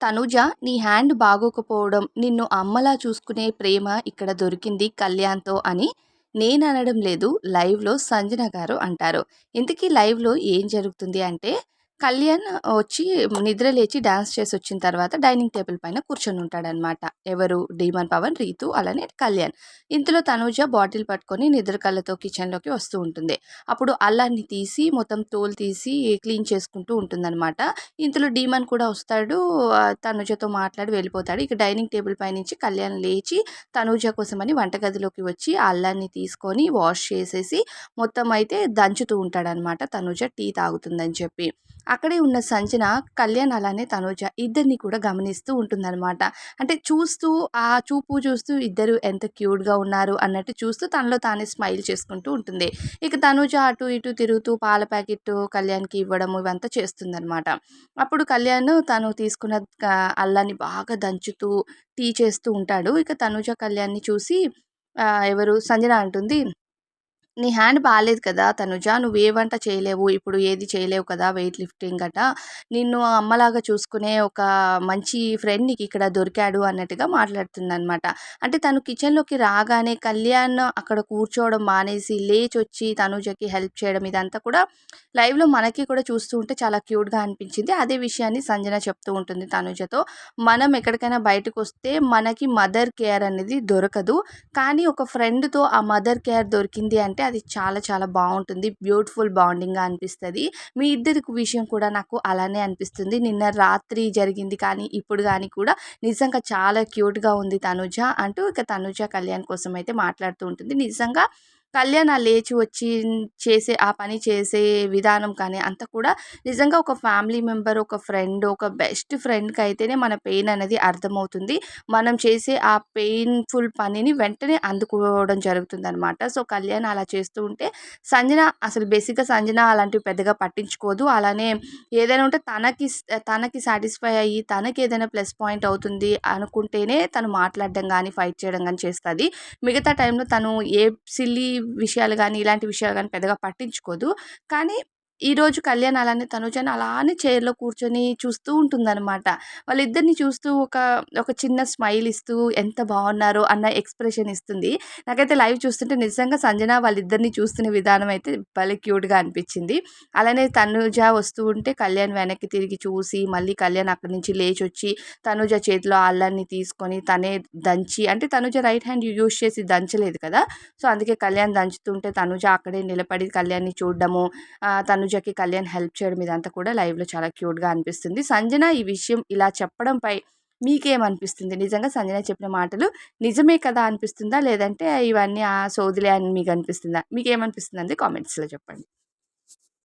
తనుజ నీ హ్యాండ్ బాగోకపోవడం నిన్ను అమ్మలా చూసుకునే ప్రేమ ఇక్కడ దొరికింది కళ్యాణ్తో అని నేను అనడం లేదు. లైవ్లో సంజన గారు అంటారు. ఇంతకీ లైవ్లో ఏం జరుగుతుంది అంటే కళ్యాణ్ వచ్చి నిద్ర లేచి డాన్స్ చేసి వచ్చిన తర్వాత డైనింగ్ టేబుల్ పైన కూర్చొని ఉంటాడనమాట. ఎవరు? డీమన్ పవన్ రీతు అలానే కళ్యాణ్. ఇంతలో తనూజ బాటిల్ పట్టుకొని నిద్ర కళ్ళతో కిచెన్లోకి వస్తూ ఉంటుంది. అప్పుడు అల్లాన్ని తీసి మొత్తం తోలు తీసి క్లీన్ చేసుకుంటూ ఉంటుందన్నమాట ఇంతలో డీమన్ కూడా వస్తాడు. తనుజతో మాట్లాడి వెళ్ళిపోతాడు. ఇక డైనింగ్ టేబుల్ పై నుంచి కళ్యాణ్ లేచి తనూజ కోసమని వంటగదిలోకి వచ్చి అల్లాన్ని తీసుకొని వాష్ చేసేసి మొత్తం అయితే దంచుతూ ఉంటాడనమాట. తనూజ టీ తాగుతుందని చెప్పి. అక్కడే ఉన్న సంజన కళ్యాణ్ అలానే తనూజ ఇద్దరిని కూడా గమనిస్తూ ఉంటుందన్నమాట. అంటే చూస్తూ ఆ చూపు చూస్తూ ఇద్దరు ఎంత క్యూట్గా ఉన్నారు అన్నట్టు చూస్తూ తనలో తానే స్మైల్ చేసుకుంటూ ఉంటుంది. ఇక తనూజ అటు ఇటు తిరుగుతూ పాల ప్యాకెట్ కళ్యాణ్కి ఇవ్వడం ఇవంతా చేస్తుందన్నమాట. అప్పుడు కళ్యాణ్ తను తీసుకున్న అల్లాన్ని బాగా దంచుతూ టీ చేస్తూ ఉంటాడు. ఇక తనూజ కళ్యాణ్ని చూసి ఎవరు? సంజన అంటుంది నీ హ్యాండ్ బాగాలేదు కదా తనుజ. నువ్వు ఏ వంట చేయలేవు ఇప్పుడు ఏది చేయలేవు కదా వెయిట్ లిఫ్టింగ్ గట నిన్ను అమ్మలాగా చూసుకునే ఒక మంచి ఫ్రెండ్ నీకు ఇక్కడ దొరికాడు అన్నట్టుగా మాట్లాడుతుందనమాట అంటే తను కిచెన్లోకి రాగానే కళ్యాణ్ అక్కడ కూర్చోవడం మానేసి లేచి వచ్చి తనుజకి హెల్ప్ చేయడం ఇదంతా కూడా లైవ్లో మనకి కూడా చూస్తూ ఉంటే చాలా క్యూట్గా అనిపించింది. అదే విషయాన్ని సంజన చెప్తూ ఉంటుంది తనుజతో. మనం ఎక్కడికైనా బయటకు వస్తే మనకి మదర్ కేర్ అనేది దొరకదు. కానీ ఒక ఫ్రెండ్తో ఆ మదర్ కేర్ దొరికింది అంటే అది చాలా చాలా బాగుంటుంది. బ్యూటిఫుల్ బాండింగ్గా అనిపిస్తుంది. మీ ఇద్దరి విషయం కూడా నాకు అలానే అనిపిస్తుంది. నిన్న రాత్రి జరిగింది కానీ ఇప్పుడు కానీ కూడా నిజంగా చాలా క్యూట్గా ఉంది తనుజ అంటూ ఇక తనుజ కళ్యాణ్ కోసం అయితే మాట్లాడుతూ ఉంటుంది. నిజంగా కళ్యాణ్ ఆ లేచి వచ్చి చేసే ఆ పని చేసే విధానం కానీ అంతా కూడా నిజంగా ఒక ఫ్యామిలీ మెంబర్ ఒక ఫ్రెండ్ ఒక బెస్ట్ ఫ్రెండ్కి అయితేనే మన పెయిన్ అనేది అర్థమవుతుంది. మనం చేసే ఆ పెయిన్ఫుల్ పనిని వెంటనే అందుకోవడం జరుగుతుంది అనమాట సో కళ్యాణ్ అలా చేస్తూ ఉంటే సంజన అసలు బేసిక్గా సంజన అలాంటివి పెద్దగా పట్టించుకోదు. అలానే ఏదైనా ఉంటే తనకి తనకి సాటిస్ఫై అయ్యి తనకి ఏదైనా ప్లస్ పాయింట్ అవుతుంది అనుకుంటేనే తను మాట్లాడడం కానీ ఫైట్ చేయడం కానీ చేస్తుంది. మిగతా టైంలో తను ఏ సిల్లీ విషయాలు కానీ ఇలాంటి విషయాలు కానీ పెద్దగా పట్టించుకోదు. కానీ ఈరోజు కళ్యాణ్ అలానే తనుజని అలానే చైర్లో కూర్చొని చూస్తూ ఉంటుందన్నమాట. వాళ్ళిద్దరిని చూస్తూ ఒక ఒక చిన్న స్మైల్ ఇస్తూ ఎంత బాగున్నారో అన్న ఎక్స్ప్రెషన్ ఇస్తుంది. నాకైతే లైవ్ చూస్తుంటే నిజంగా సంజన వాళ్ళిద్దరిని చూస్తున్న విధానం అయితే భలే క్యూట్గా అనిపించింది. అలానే తనుజ వస్తూ ఉంటే కళ్యాణ్ వెనక్కి తిరిగి చూసి మళ్ళీ కళ్యాణ్ అక్కడి నుంచి లేచి వచ్చి తనుజ చేతిలో అల్లాన్ని తీసుకొని తనే దంచి అంటే తనుజ రైట్ హ్యాండ్ యూజ్ చేసి దంచలేదు కదా! సో అందుకే కళ్యాణ్ దంచుతుంటే తనుజ అక్కడే నిలబడి కళ్యాణ్ని చూడడము తను తనుజకి కళ్యాణ్ హెల్ప్ చేయడం ఇదంతా కూడా లైవ్లో చాలా క్యూట్గా అనిపిస్తుంది. సంజన ఈ విషయం ఇలా చెప్పడంపై మీకేమనిపిస్తుంది? నిజంగా సంజన చెప్పిన మాటలు నిజమే కదా అనిపిస్తుందా? లేదంటే ఇవన్నీ ఆ సోదిలే అని మీకు అనిపిస్తుందా మీకు ఏమనిపిస్తుంది కామెంట్స్లో చెప్పండి.